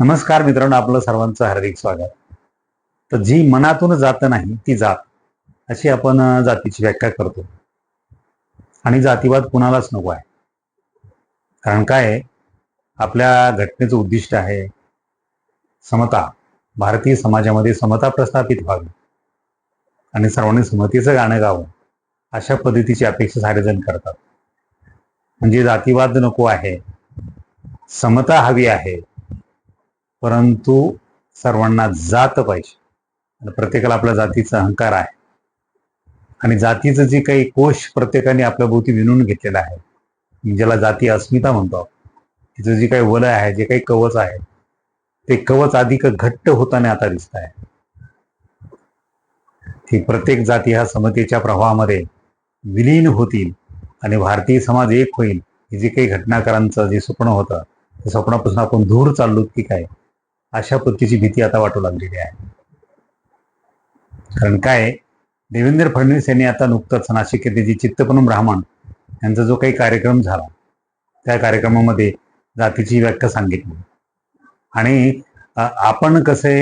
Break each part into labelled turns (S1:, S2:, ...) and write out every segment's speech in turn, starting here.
S1: नमस्कार मित्रांनो आपलं सर्वांचं हार्दिक स्वागत. तर जी मनातून जात नाही ती जात. अशी आपण जातीची व्याख्या करतो. आणि जातीवाद कुणालाच नको आहे. कारण काय आहे, आपल्या घटनेचं उद्दिष्ट आहे समता. भारतीय समाजामध्ये समता प्रस्थापित व्हावी. आणि सर्वांनी समतेचं गाणं गावं. अशा पद्धतीची अपेक्षा सारेजण करतात. म्हणजे जातीवाद नको आहे. समता हवी आहे. परंतु सर्वांना जात पाहिजे. आणि प्रत्येकाला आपल्या जातीचा अहंकार आहे. आणि जातीचं जे काही कोश प्रत्येकाने आपल्या भोवती विणून घेतलेला आहे. ज्याला जाती अस्मिता म्हणतो तिचं जे काही वलय आहे जे काही कवच आहे ते कवच अधिक घट्ट होताना आता दिसत आहे. की प्रत्येक जाती ह्या समतेच्या प्रवाहामध्ये विलीन होतील आणि भारतीय समाज एक होईल. जे काही घटनाकारांचं जे स्वप्न होतं ते स्वप्नापासून आपण दूर चाललो की काय? अशा पद्धतीची भीती आता वाटू लागलेली आहे. कारण काय देवेंद्र फडणवीस यांनी आता नुकतंच नाशिक येथे जे चित्तपणम ब्राह्मण यांचा जो काही कार्यक्रम झाला त्या कार्यक्रमामध्ये जातीची व्याख्या सांगितली. आणि आपण कसे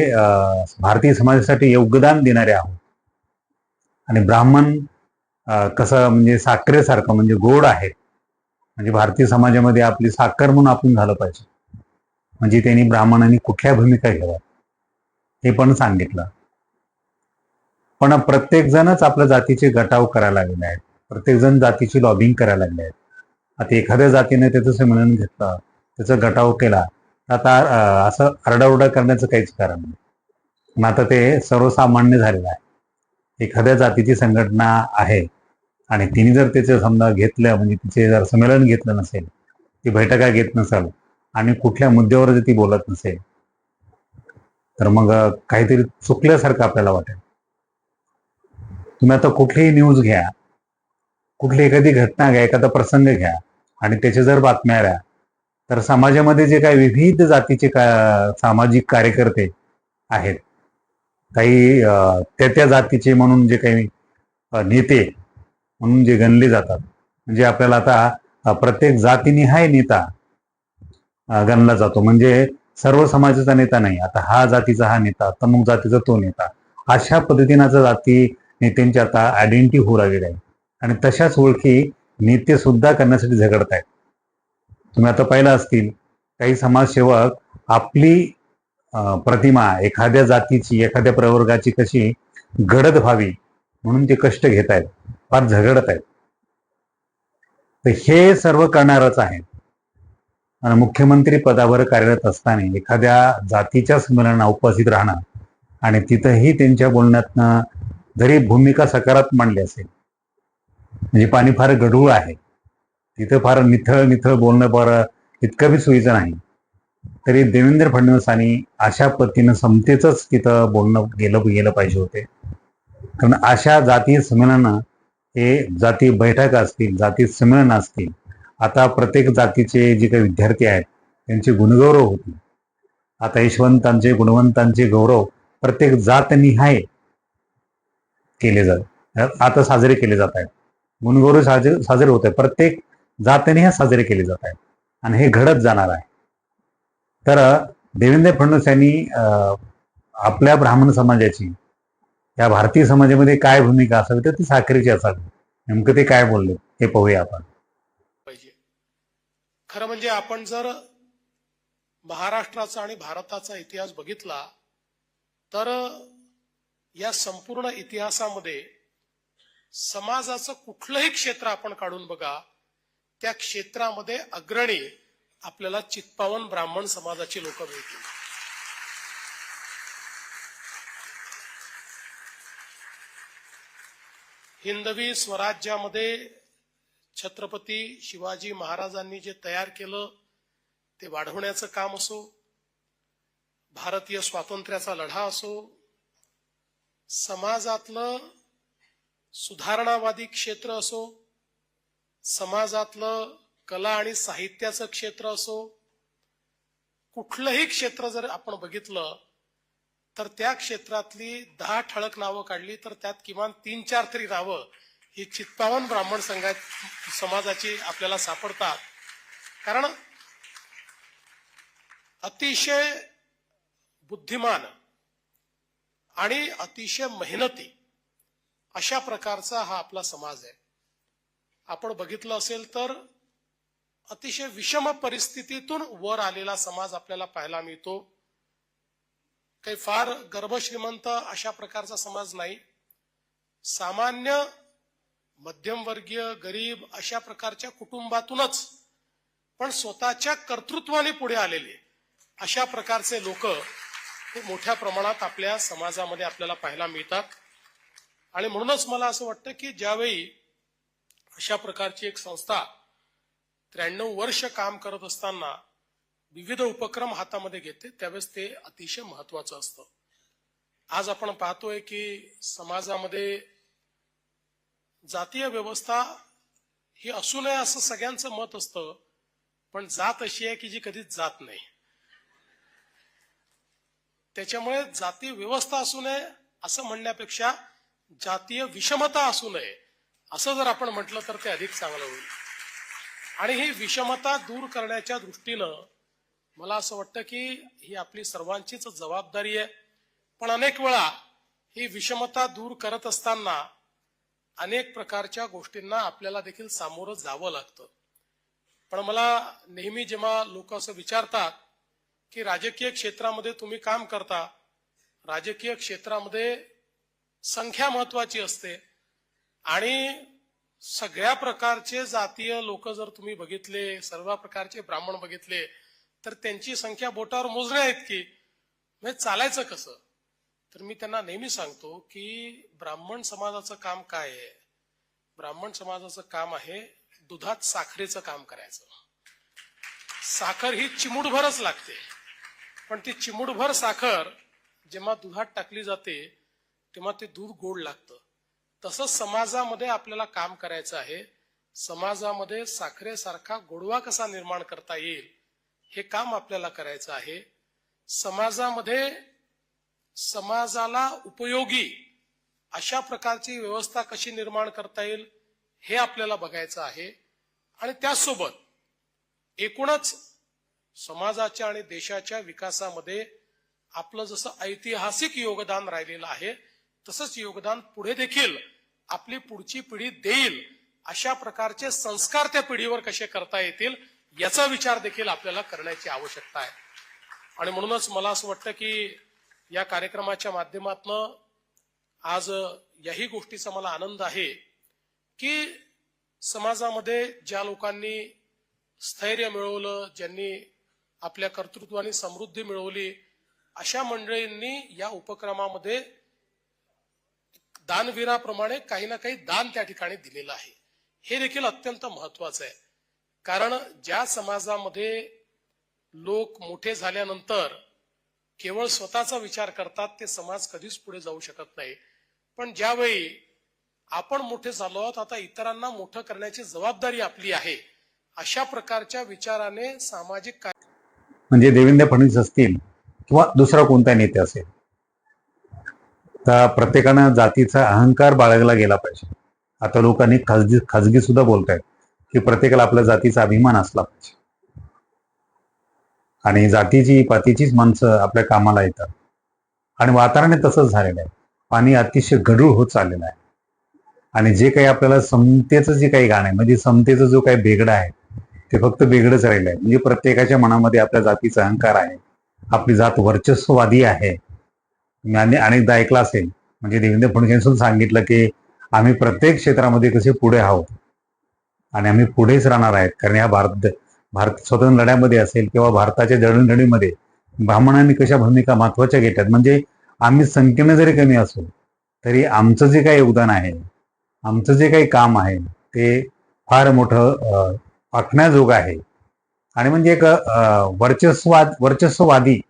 S1: भारतीय समाजासाठी योगदान देणारे आहोत? आणि ब्राह्मण कसं म्हणजे साखरेसारखं म्हणजे गोड आहेत. म्हणजे भारतीय समाजामध्ये आपली साखर म्हणून आपण झालं पाहिजे. म्हणजे त्यांनी ब्राह्मणांनी कुठल्या भूमिका घ्याव्या हे पण सांगितलं. पण प्रत्येक जणच आपल्या जातीचे गटाव करायला लागले आहेत. प्रत्येक जण जातीची लॉबिंग करायला लागले आहेत. आता एखाद्या जातीने त्याचं संमेलन घेतलं त्याचा गटाव केला तर आता असं आरडाओरडा करण्याचं काहीच कारण नाही. पण आता ते सर्वसामान्य झालेलं आहे. एखाद्या जातीची संघटना आहे आणि तिने जर त्याचं समजा घेतलं म्हणजे तिचे जर संमेलन घेतलं नसेल ती बैठका घेत नसेल आणि कुठल्या मुद्द्यावर जर ती बोलत नसेल तर मग काहीतरी चुकल्यासारखं आपल्याला वाटेल. तुम्ही आता कुठलीही न्यूज घ्या कुठली एखादी घटना घ्या एखादा प्रसंग घ्या आणि त्याच्या जर बातम्या आल्या तर समाजामध्ये जे काही विविध जातीचे का सामाजिक कार्यकर्ते आहेत काही त्या त्या जातीचे म्हणून जे काही नेते म्हणून जे गणले जातात म्हणजे आपल्याला आता प्रत्येक जातीनिहाय नेता गणला जातो. म्हणजे सर्व समाजाचा नेता नाही. आता हा जातीचा हा नेता तमुक जातीचा तो नेता. अशा पद्धतीनं आता जाती नेत्यांची आता आयडेंटिटी होऊ लागलेली आहे. आणि तशाच ओळखी नेते सुद्धा करण्यासाठी झगडत आहेत तुम्ही आता पाहिलं असतील काही समाजसेवक आपली प्रतिमा एखाद्या जातीची एखाद्या प्रवर्गाची कशी घडत व्हावी म्हणून ते कष्ट घेत आहेत फार झगडत आहेत तर हे सर्व करणारच आहे मुख्यमंत्री पदावर कार्यरत असताना एखाद्या जातीच्या संमेलनाला उपस्थित राहणं आणि तिथंही त्यांच्या बोलण्यातनं जरी भूमिका सकारात्मक मांडली असेल म्हणजे पाणी फार गढूळ आहे तिथं फार निथळ निथळ बोलणं बरं इतकं बी सोयीचं नाही तरी देवेंद्र फडणवीसांनी अशा पद्धतीनं समतेच तिथं बोलणं गेलं गेलं पाहिजे होते. कारण अशा जातीय संमेलनं हे जाती बैठका असतील जाती संमेलनं असतील आता प्रत्येक जातीचे जे काही विद्यार्थी आहेत त्यांचे गुणगौरव होते. आता यशवंतांचे गुणवंतांचे गौरव प्रत्येक जातनिहाय केले जात. आता साजरे केले जात आहेत. गुणगौरव साजरे साजरे होत आहे प्रत्येक जातनिहाय साजरे केले जात आहेत. आणि हे घडत जाणार आहे. तर देवेंद्र फडणवीस यांनी आपल्या ब्राह्मण समाजाची या भारतीय समाजामध्ये काय भूमिका असावी तर ती साखरेची असावी. नेमकं ते काय बोलले हे पाहूया आपण.
S2: खरं म्हणजे आपण जर महाराष्ट्राचा आणि भारताचा इतिहास बघितला तर या संपूर्ण इतिहासामध्ये समाजाचं कुठलंही क्षेत्र आपण काढून बघा त्या क्षेत्रामध्ये अग्रणी आपल्याला चित्पावन ब्राह्मण समाजाची लोक मिळतील. हिंदवी स्वराज्यामध्ये छत्रपती शिवाजी महाराजांनी जे तयार केलं ते वाढवण्याचं काम असो भारतीय स्वातंत्र्याचा लढा असो समाजातलं सुधारणावादी क्षेत्र असो समाजातलं कला आणि साहित्याचं क्षेत्र असो कुठलंही क्षेत्र जर आपण बघितलं तर त्या क्षेत्रातली दहा ठळक नावं काढली तर त्यात किमान तीन चार तरी नावं ही चित्पावन ब्राह्मण संघा समाजाची आपल्याला सापडतात. कारण अतिशय बुद्धिमान आणि अतिशय मेहनती अशा प्रकारचा हा आपला समाज आहे. आपण बघितलं असेल तर अतिशय विषम परिस्थितीतून वर आलेला समाज आपल्याला पाहायला मिळतो. काही फार गर्भश्रीमंत अशा प्रकारचा समाज नाही. सामान्य मध्यमवर्गीय गरीब अशा प्रकारच्या कुटुंबातूनच पण स्वतःच्या कर्तृत्वाने पुढे आलेले. अशा प्रकारचे लोक हे मोठ्या प्रमाणात आपल्या समाजामध्ये आपल्याला पाहायला मिळतात. आणि म्हणूनच मला असं वाटतं की ज्यावेळी अशा प्रकारची एक संस्था त्र्याण्णव वर्ष काम करत असताना विविध उपक्रम हातामध्ये घेते त्यावेळेस ते अतिशय महत्वाचं असतं. आज आपण पाहतोय की समाजामध्ये जातीय व्यवस्था ही असू नये असं सगळ्यांचं मत असतं पण जात अशी आहे की जी कधीच जात नाही. त्याच्यामुळे जाती व्यवस्था असू नये असं म्हणण्यापेक्षा जातीय विषमता असू नये असं जर आपण म्हटलं तर ते अधिक चांगलं होईल. आणि ही विषमता दूर करण्याच्या दृष्टीनं मला असं वाटतं की ही आपली सर्वांचीच जबाबदारी आहे. पण अनेक वेळा ही विषमता दूर करत असताना अनेक प्रकारच्या गोष्टींना आपल्याला देखील सामोरं जावं लागतं. पण मला नेहमी जेव्हा लोक असं विचारतात की राजकीय क्षेत्रामध्ये तुम्ही काम करता राजकीय क्षेत्रामध्ये संख्या महत्वाची असते आणि सगळ्या प्रकारचे जातीय लोक जर तुम्ही बघितले सर्व प्रकारचे ब्राह्मण बघितले तर त्यांची संख्या बोटावर मोजण्या इतकी म्हणजे चालायचं कसं? तर मी त्यांना नेहमी सांगतो की ब्राह्मण समाजाचं काम काय आहे? ब्राह्मण समाजाचं काम आहे दुधात साखरेचं काम करायचं. साखर ही चिमूटभरच लागते. पण ती चिमूटभर साखर जेव्हा दुधात टाकली जाते तेव्हा ते दूध गोड लागतं. तसंच समाजामध्ये आपल्याला काम करायचं आहे. समाजामध्ये साखरेसारखा गोडवा कसा निर्माण करता येईल हे काम आपल्याला करायचं आहे. समाजामध्ये समाजाला उपयोगी अशा प्रकारची व्यवस्था कशी निर्माण करता येईल हे आपल्याला बघायचं आहे. आणि त्याचसोबत एकूणच समाजाच्या आणि देशाच्या विकासामध्ये आपलं जसं ऐतिहासिक योगदान राहिलेलं आहे तसंच योगदान पुढे देखील आपली पुढची पिढी देईल अशा प्रकारचे संस्कार त्या पिढीवर कसे करता येतील याचा विचार देखील आपल्याला करण्याची आवश्यकता आहे. आणि म्हणूनच मला असं वाटतं की या कार्यक्रमाच्या माध्यमातून आज याही गोष्टीचा मला आनंद आहे की समाजामध्ये ज्या लोकांनी स्थैर्य मिळवलं ज्यांनी आपल्या कर्तृत्वाने समृद्धी मिळवली अशा मंडळींनी या उपक्रमामध्ये दानवीराप्रमाणे काही ना काही दान त्या ठिकाणी दिलेलं आहे. हे देखील अत्यंत महत्वाचं आहे. कारण ज्या समाजामध्ये लोक मोठे झाल्यानंतर केवळ स्वतःचा विचार करतात ते समाज कधीच पुढे जाऊ शकत नाही. पण ज्यावेळी आपण मोठे झालो आहोत आता इतरांना मोठं करण्याची जबाबदारी आपली आहे. अशा प्रकारच्या विचाराने सामाजिक कार्य
S1: म्हणजे देवेंद्र फडणवीस असतील किंवा दुसरा कोणता नेते असेल तर प्रत्येकानं जातीचा अहंकार बाळगला गेला पाहिजे. आता लोकांनी खाजगी खाजगी सुद्धा बोलतायत की प्रत्येकाला आपल्या जातीचा अभिमान असला पाहिजे. आणि जातीची पातीचीच माणसं आपल्या कामाला येतात. आणि वातावरण तसंच झालेलं आहे. पाणी अतिशय गढूळ होत चाललेलं आहे. आणि जे काही आपल्याला समतेचं जे काही गाणं आहे म्हणजे समतेचं जो काही बेगडा आहे ते फक्त बेगडच राहिलं आहे. म्हणजे प्रत्येकाच्या मनामध्ये आपल्या जातीचा अहंकार आहे. आपली जात वर्चस्ववादी आहे. मी अनेकदा ऐकलं असेल म्हणजे देवेंद्र फडणवीस सांगितलं की आम्ही प्रत्येक क्षेत्रामध्ये कसे पुढे आहोत. आणि आम्ही पुढेच राहणार आहेत. कारण या भारत भारत स्वतंत्र लढ्यामध्ये असेल किंवा भारताच्या जडणघडीमध्ये ब्राह्मणांनी कशा भूमिका महत्त्वाच्या घेतात? म्हणजे आम्ही संख्येने जरी कमी असू तरी आमचं जे काही योगदान आहे आमचं जे काही काम आहे ते फार मोठं अं, आहे. आणि म्हणजे एक अं, वर्चस्वाद वर्चस्ववादी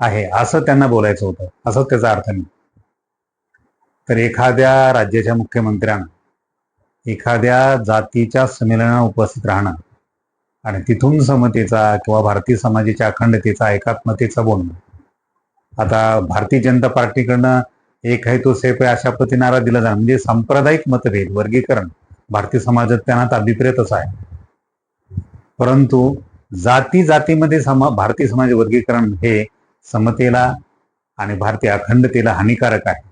S1: आहे असं त्यांना बोलायचं होतं. असंच त्याचा अर्थ नाही. तर एखाद्या राज्याच्या मुख्यमंत्र्यांना एखाद्या जातीच्या संमेलनात उपस्थित राहणं आणि तिथून समतेचा किंवा भारतीय समाजाच्या अखंडतेचा एकात्मतेचा बोलणं आता भारतीय जनता पार्टीकडनं एक आहे तो सेफ आहे अशा पद्धतीने नारा दिला जाणार. म्हणजे सांप्रदायिक मतभेद वर्गीकरण. भारतीय समाजात त्यांना अभिप्रेतच आहे. परंतु जाती जातीमध्ये समा भारतीय समाज वर्गीकरण हे समतेला आणि भारतीय अखंडतेला हानिकारक आहे.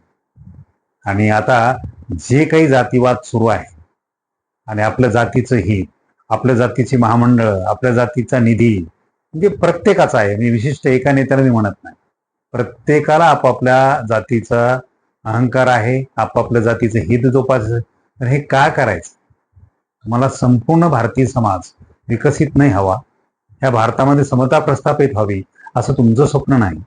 S1: आणि आता जे काही जातीवाद सुरू आहे आणि आपलं जातीचं हित आपल्या जातीची महामंडळ आपल्या जातीचा निधी म्हणजे प्रत्येकाचा आहे. मी विशिष्ट एका नेत्याला मी म्हणत नाही. प्रत्येकाला आपापल्या जातीचा अहंकार आहे आपापल्या जातीचं हित जोपासायचं तर हे का करायचं? मला संपूर्ण भारतीय समाज विकसित नाही हवा. ह्या भारतामध्ये समता प्रस्थापित व्हावी असं तुमचं स्वप्न नाही.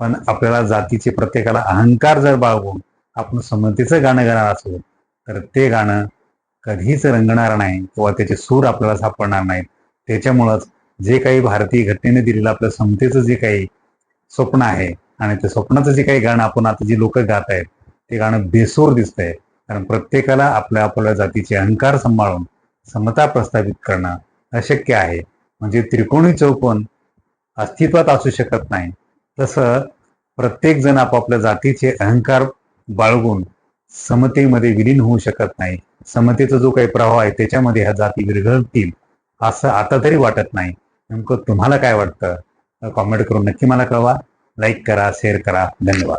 S1: पण आपल्याला जातीचे प्रत्येकाला अहंकार जर बाळगून आपण समतेचं गाणं गाणार असो तर ते गाणं कधीच रंगणार नाही किंवा त्याचे सूर आपल्याला सापडणार नाहीत. त्याच्यामुळंच जे काही भारतीय घटनेने दिलेलं आपल्या समतेचं जे काही स्वप्न आहे आणि ते स्वप्नाचं जे काही गाणं आपण आता जी लोक गात आहेत ते गाणं बेसूर आहे कारण प्रत्येकाला आपल्या आपल्या जातीचे अहंकार सांभाळून समता प्रस्थापित करणं अशक्य आहे. म्हणजे त्रिकोणी चौकोन अस्तित्वात असू शकत नाही. तसं प्रत्येक जण आपापल्या जातीचे अहंकार बाळगून समतेमध्ये विलीन होऊ शकत नाही. समतेचा जो काही प्रभाव आहे त्याच्यामध्ये ह्या जाती विरघळतील असं आता तरी वाटत नाही. नेमकं तुम्हाला काय वाटतं? कॉमेंट करून नक्की मला कळवा. लाईक करा शेअर करा. धन्यवाद.